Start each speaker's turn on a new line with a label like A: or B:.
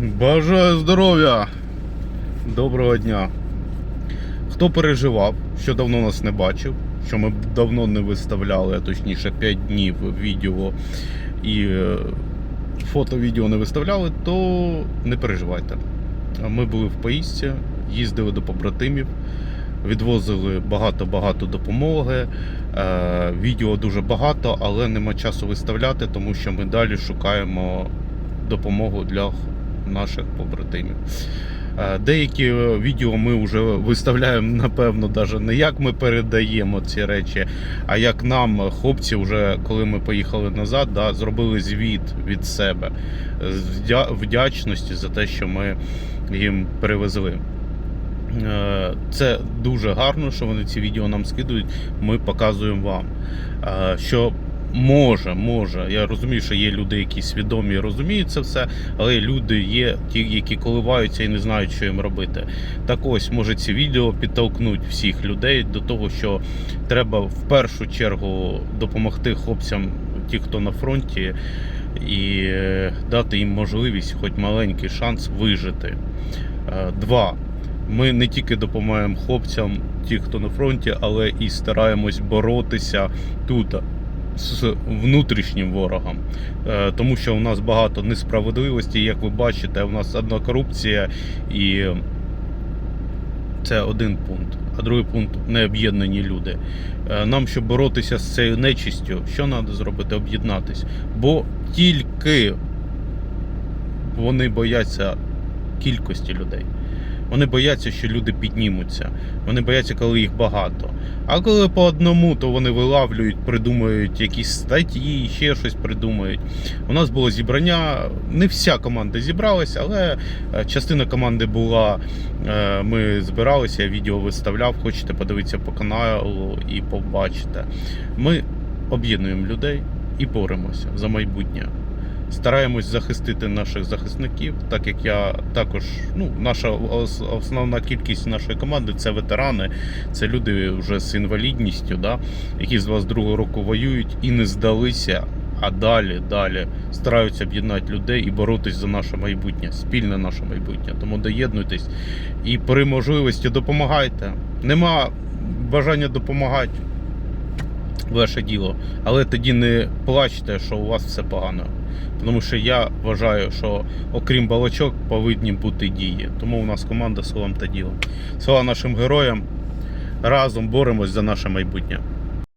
A: Бажаю здоров'я! Доброго дня! Хто переживав, що давно нас не бачив, що ми давно не виставляли, а точніше 5 днів відео і е, фото-відео не виставляли, то не переживайте. Ми були в поїздці, їздили до побратимів, відвозили багато-багато допомоги. Е, Відео дуже багато, але нема часу виставляти, тому що ми далі шукаємо допомогу для наших побратимів. Е, Деякі відео ми вже виставляємо, напевно, навіть не як ми передаємо ці речі, а як нам хлопці, вже коли ми поїхали назад, да, зробили звіт від себе вдячності за те, що ми їм перевезли. Е, Це дуже гарно, що вони ці відео нам скидують. Ми показуємо вам. Е, Що може, може. Я розумію, що є люди, які свідомі і розуміють це все, але люди є ті, які коливаються і не знають, що їм робити. Так ось, може, ці відео підтолкнуть всіх людей до того, що треба в першу чергу допомогти хлопцям, ті, хто на фронті, і е, дати їм можливість, хоч маленький шанс вижити. Е, Два. Ми не тільки допомагаємо хлопцям, ті, хто на фронті, але і стараємось боротися тут з внутрішнім ворогом. Е, Тому що у нас багато несправедливості, як ви бачите, у нас одна корупція і це один пункт. А другий пункт необ'єднані люди. Е, Нам, щоб боротися з цією нечистю, що треба зробити? Об'єднатись. Бо тільки вони бояться кількості людей. Вони бояться, що люди піднімуться. Вони бояться, коли їх багато. А коли по одному, то вони вилавлюють, придумують якісь статті, ще щось придумують. У нас було зібрання. Не вся команда зібралася, але е, частина команди була. е, Ми збиралися, я відео виставляв. Хочете подивитися по каналу і побачите. Ми об'єднуємо людей і боремося за майбутнє стараємось захистити наших захисників, так як я також, ну, наша основна кількість нашої команди це ветерани, це люди вже з інвалідністю, да, які з 22 року воюють і не здалися. А далі, далі стараються об'єднати людей і боротись за наше майбутнє, спільне наше майбутнє. Тому доєднуйтесь і при можливості допомагайте. Нема бажання допомагати, ваше діло. Але тоді не плачте, що у вас все погано. Тому що я вважаю, що окрім балачок повинні бути дії. Тому у нас команда словом та ділом. Слава нашим героям. Разом боремось за наше майбутнє.